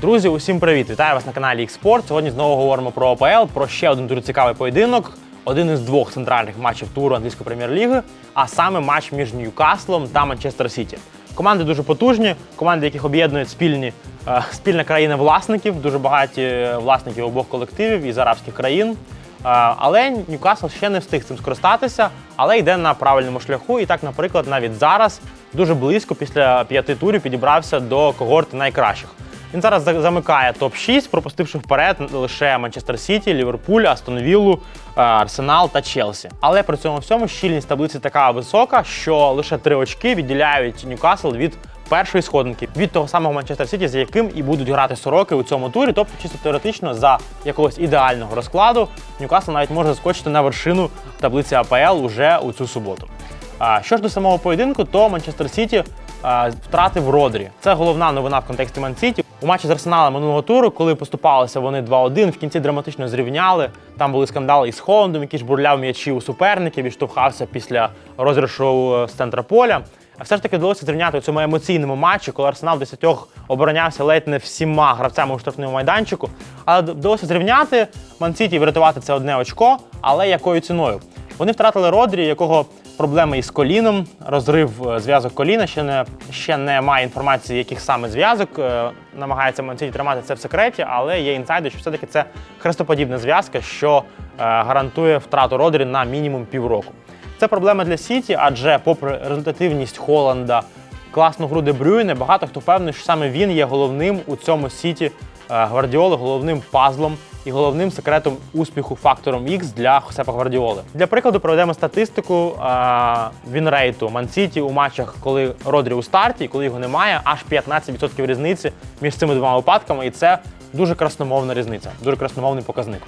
Друзі, усім привіт! Вітаю вас на каналі Xport. Сьогодні знову говоримо про ОПЛ, про ще один дуже цікавий поєдинок. Один із двох центральних матчів туру англійської прем'єр-ліги, а саме матч між Ньюкаслом та Манчестер Сіті. Команди дуже потужні, команди, яких об'єднують спільні, е, спільна країна власників, дуже багаті власників обох колективів із арабських країн. Е, Але Ньюкасл ще не встиг цим скористатися, але йде на правильному шляху. І так, наприклад, навіть зараз дуже близько після п'яти турів підібрався до когорти найкращих. Він зараз замикає топ-6, пропустивши вперед лише Манчестер Сіті, Ліверпуль, Астон Віллу, е, Арсенал та Челсі. Але при цьому всьому щільність таблиці така висока, що лише три очки відділяють Ньюкасл від першої сходинки, від того самого Манчестер Сіті, за яким і будуть грати сороки у цьому турі. Тобто, чисто теоретично, за якогось ідеального розкладу Ньюкасл навіть може заскочити на вершину таблиці АПЛ уже у цю суботу. А, Що ж до самого поєдинку, то Манчестер Сіті втратив Родрі. Це головна новина в контексті Ман-Сіті. У матчі з Арсеналом минулого туру, коли поступалися вони 2-1, в кінці драматично зрівняли. Там були скандали із Холландом, який ж бурляв м'ячі у суперників і штовхався після розіграшу е, з центра поля. А все ж таки вдалося зрівняти у цьому емоційному матчі, коли Арсенал десятьох оборонявся ледь не всіма гравцями у штрафному майданчику. Але вдалося зрівняти Ман-Сіті врятувати це одне очко, але якою ціною? Вони втратили Родрі, якого проблеми із коліном, розрив е, зв'язок коліна. Ще не ще немає інформації, яких саме зв'язок. Е, Намагається Мансіті тримати це в секреті, але є інсайди, що все-таки це хрестоподібна зв'язка, що е, гарантує втрату Родрі на мінімум півроку. Це проблема для Сіті, адже, попри результативність Холланда, класну гру Де Брюйне, багато хто впевнений, що саме він є головним у цьому Сіті Гвардіоли, головним пазлом і головним секретом успіху фактором X для Хосепа Гвардіоли. Для прикладу проведемо статистику е, вінрейту Ман-Сіті у матчах, коли Родрі у старті, коли його немає, аж 15% різниці між цими двома випадками, і це дуже красномовна різниця, дуже красномовний показник.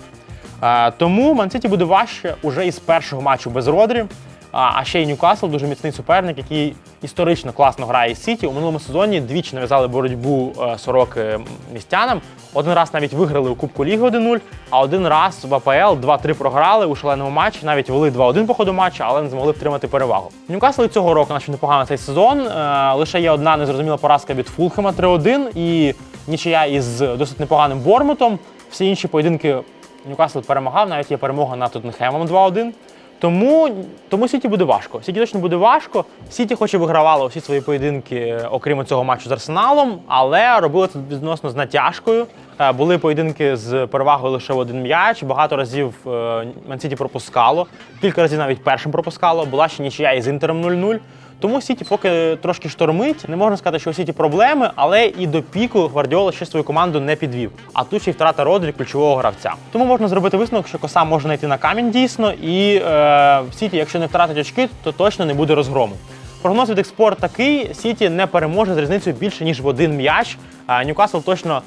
Е, Тому Ман-Сіті буде важче уже із першого матчу без Родрі. А ще й Ньюкасл дуже міцний суперник, який історично класно грає із Сіті. У минулому сезоні двічі нав'язали боротьбу е, сороки містянам. Один раз навіть виграли у Кубку Ліги 1-0, а один раз в АПЛ 2-3 програли у шаленому матчі, навіть вели 2-1 по ходу матчу, але не змогли втримати перевагу. Ньюкасл і цього року наче непогано цей сезон. Е, Лише є одна незрозуміла поразка від Фулхема 3-1 і нічия із досить непоганим Бормутом. Всі інші поєдинки Ньюкасл перемагав, навіть є перемога над Тоттенхемом 2-1. Тому, тому Сіті буде важко. Сіті точно буде важко. Сіті, хоч і вигравала усі свої поєдинки, окрім цього матчу з Арсеналом, але робили це відносно з натяжкою. Е, Були поєдинки з перевагою лише в один м'яч. Багато разів е, Ман-Сіті пропускало, кілька разів навіть першим пропускало. Була ще нічия із Інтером 0-0. Тому Сіті поки трошки штормить. Не можна сказати, що у Сіті проблеми, але і до піку Гвардіола ще свою команду не підвів. А тут ще й втрата Родрі ключового гравця. Тому можна зробити висновок, що коса може знайти на камінь дійсно, і е, Сіті, якщо не втратить очки, то точно не буде розгрому. Прогноз від експорт такий: Сіті не переможе з різницею більше ніж в один м'яч. Ньюкасл точно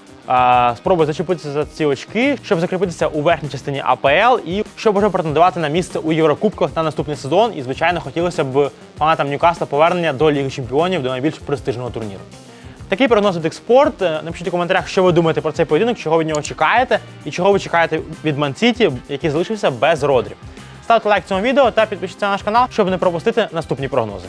спробує зачепитися за ці очки, щоб закріпитися у верхній частині АПЛ і щоб уже претендувати на місце у Єврокубках на наступний сезон. І, звичайно, хотілося б фанатам Ньюкасла повернення до Ліги Чемпіонів, до найбільш престижного турніру. Такий прогноз від експорт. Е, Напишіть у коментарях, що ви думаєте про цей поєдинок, чого від нього чекаєте, і чого ви чекаєте від Ман-Сіті, який залишився без родрів. Ставте лайк цьому відео та підпишіться на наш канал, щоб не пропустити наступні прогнози.